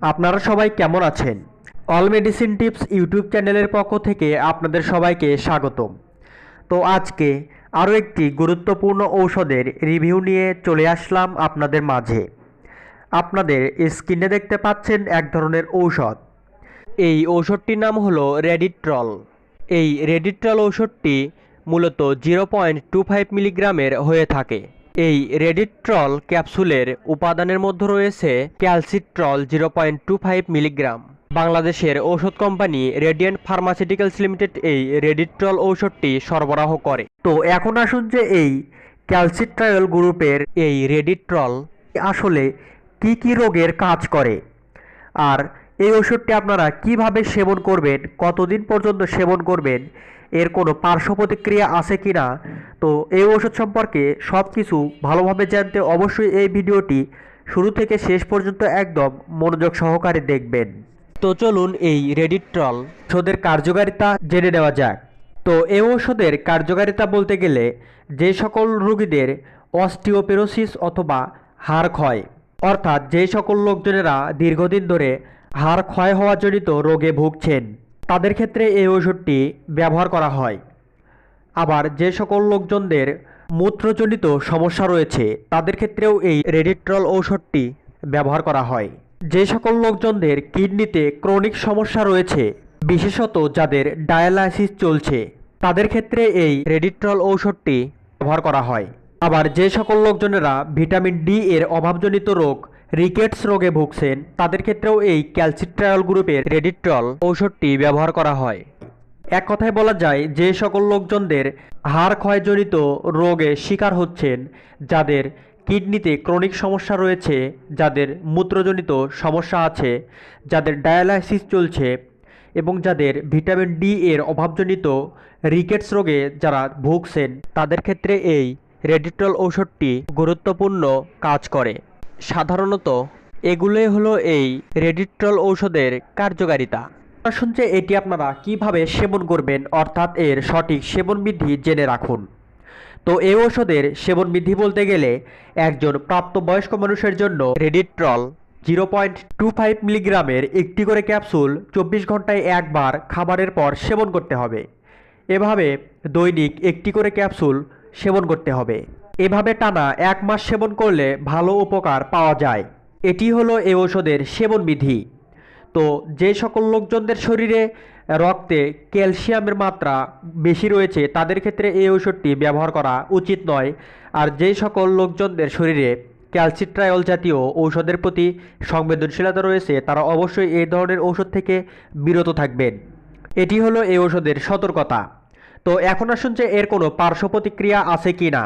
আপনারা সবাই কেমন আছেন? অল মেডিসিন টিপস ইউটিউব চ্যানেলের পক্ষ থেকে আপনাদের সবাইকে স্বাগতম। তো আজকে আরও একটি গুরুত্বপূর্ণ ঔষধের রিভিউ নিয়ে চলে আসলাম আপনাদের মাঝে। আপনাদের স্ক্রিনে দেখতে পাচ্ছেন এক ধরনের ঔষধ। এই ঔষধটির নাম হলো রেডিট্রল। এই রেডিট্রল ঔষধটি মূলত জিরো পয়েন্ট টু ফাইভ মিলিগ্রামের হয়ে থাকে। এই রেডিট্রল ক্যাপসুলের উপাদানের মধ্যে রয়েছে calcitriol zero point two five milligram বাংলাদেশের ঔষধ কোম্পানি রেডিয়েন্ট ফার্মাসিউটিক্যালস লিমিটেড এই রেডিট্রল ঔষধটি সরবরাহ করে। তো এখন আসুন যে এই ক্যালসিট্রায়ল গ্রুপের এই রেডিট্রল আসলে কি কি রোগের কাজ করে। আর এই ওষুধটি আপনারা কীভাবে সেবন করবেন, কতদিন পর্যন্ত সেবন করবেন, এর কোনো পার্শ্ব প্রতিক্রিয়া আছে কি না তো এই ওষুধ সম্পর্কে সব কিছু ভালোভাবে জানতে অবশ্যই এই ভিডিওটি শুরু থেকে শেষ পর্যন্ত একদম মনোযোগ সহকারে দেখবেন। তো চলুন এই রেডিট্রল ওষুধের কার্যকারিতা জেনে নেওয়া যাক। তো এই ঔষধের কার্যকারিতা বলতে গেলে যে সকল রোগীদের অস্টিওপেরোসিস অথবা হাড় ক্ষয়, অর্থাৎ যে সকল লোকজনেরা দীর্ঘদিন ধরে হাড় ক্ষয় হওয়া জনিত রোগে ভুগছেন, তাদের ক্ষেত্রে এই ওষুধটি ব্যবহার করা হয়। আবার যে সকল লোকজনদের মূত্রজনিত সমস্যা রয়েছে, তাদের ক্ষেত্রেও এই রেডিট্রল ঔষধটি ব্যবহার করা হয়। যে সকল লোকজনদের কিডনিতে ক্রনিক সমস্যা রয়েছে, বিশেষত যাদের ডায়ালাইসিস চলছে, তাদের ক্ষেত্রে এই রেডিট্রল ঔষধটি ব্যবহার করা হয়। আবার যে সকল লোকজনেরা ভিটামিন ডি এর অভাবজনিত রোগ, রিকেটস রোগে ভুগছেন, তাদের ক্ষেত্রেও এই ক্যালসিট্রায়ল গ্রুপের রেডিট্রল ঔষধটি ব্যবহার করা হয়। এক কথায় বলা যায়, যে সকল লোকজনদের হাড় ক্ষয়জনিত রোগে শিকার হচ্ছেন, যাদের কিডনিতে ক্রনিক সমস্যা রয়েছে, যাদের মূত্রজনিত সমস্যা আছে, যাদের ডায়ালাইসিস চলছে এবং যাদের ভিটামিন ডি এর অভাবজনিত রিকেটস রোগে যারা ভুগছেন, তাদের ক্ষেত্রে এই রেডিট্রল ঔষধটি গুরুত্বপূর্ণ কাজ করে। সাধারণত এগুলোই হলো এই রেডিট্রল ঔষধের কার্যকারিতা। যে এটি আপনারা কীভাবে সেবন করবেন? অর্থাৎ এর সঠিক সেবন বিধি জেনে রাখুন। তো এই ঔষধের সেবন বিধি বলতে গেলে, একজন প্রাপ্তবয়স্ক মানুষের জন্য Reditrol zero point two five মিলিগ্রামের একটি করে ক্যাপসুল চব্বিশ ঘন্টায় একবার খাবারের পর সেবন করতে হবে। এভাবে দৈনিক একটি করে ক্যাপসুল সেবন করতে হবে। এভাবে টানা এক মাস সেবন করলে ভালো উপকার পাওয়া যায়। এটি হলো এই ঔষধের সেবন বিধি। তো যে সকল লোকজনদের শরীরে রক্তে ক্যালসিয়ামের মাত্রা বেশি রয়েছে, তাদের ক্ষেত্রে এই ঔষধটি ব্যবহার করা উচিত নয়। আর যে সকল লোকজনদের শরীরে ক্যালসিট্রায়ল জাতীয় ঔষধের প্রতি সংবেদনশীলতা রয়েছে, তারা অবশ্যই এই ধরনের ঔষধ থেকে বিরত থাকবেন। এটি হলো এই ঔষধের সতর্কতা। তো এখন আসুন যে এর কোনো পার্শ্ব প্রতিক্রিয়া আছে কি না।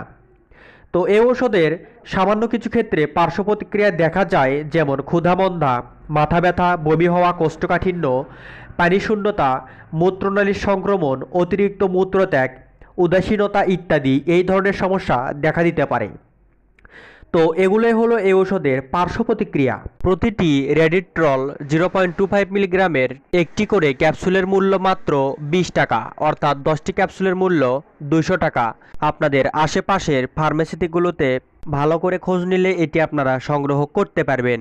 তো এই ঔষধের সামান্য কিছু ক্ষেত্রে পার্শ্ব প্রতিক্রিয়া দেখা যায়, যেমন ক্ষুধামন্দা মাথা ব্যথা, বমি হওয়া, কোষ্ঠকাঠিন্য, পানিশূন্যতা, মূত্রনালীর সংক্রমণ, অতিরিক্ত মূত্রত্যাগ, উদাসীনতা ইত্যাদি এই ধরনের সমস্যা দেখা দিতে পারে। তো এগুলোই হলো এই ঔষধের পার্শ্ব প্রতিক্রিয়া। প্রতিটি Reditrol zero point two five মিলিগ্রামের একটি করে ক্যাপসুলের মূল্য মাত্র বিশ টাকা, অর্থাৎ দশটি ক্যাপসুলের মূল্য দুইশো টাকা। আপনাদের আশেপাশের ফার্মেসিটিগুলোতে ভালো করে খোঁজ নিলে এটি আপনারা সংগ্রহ করতে পারবেন।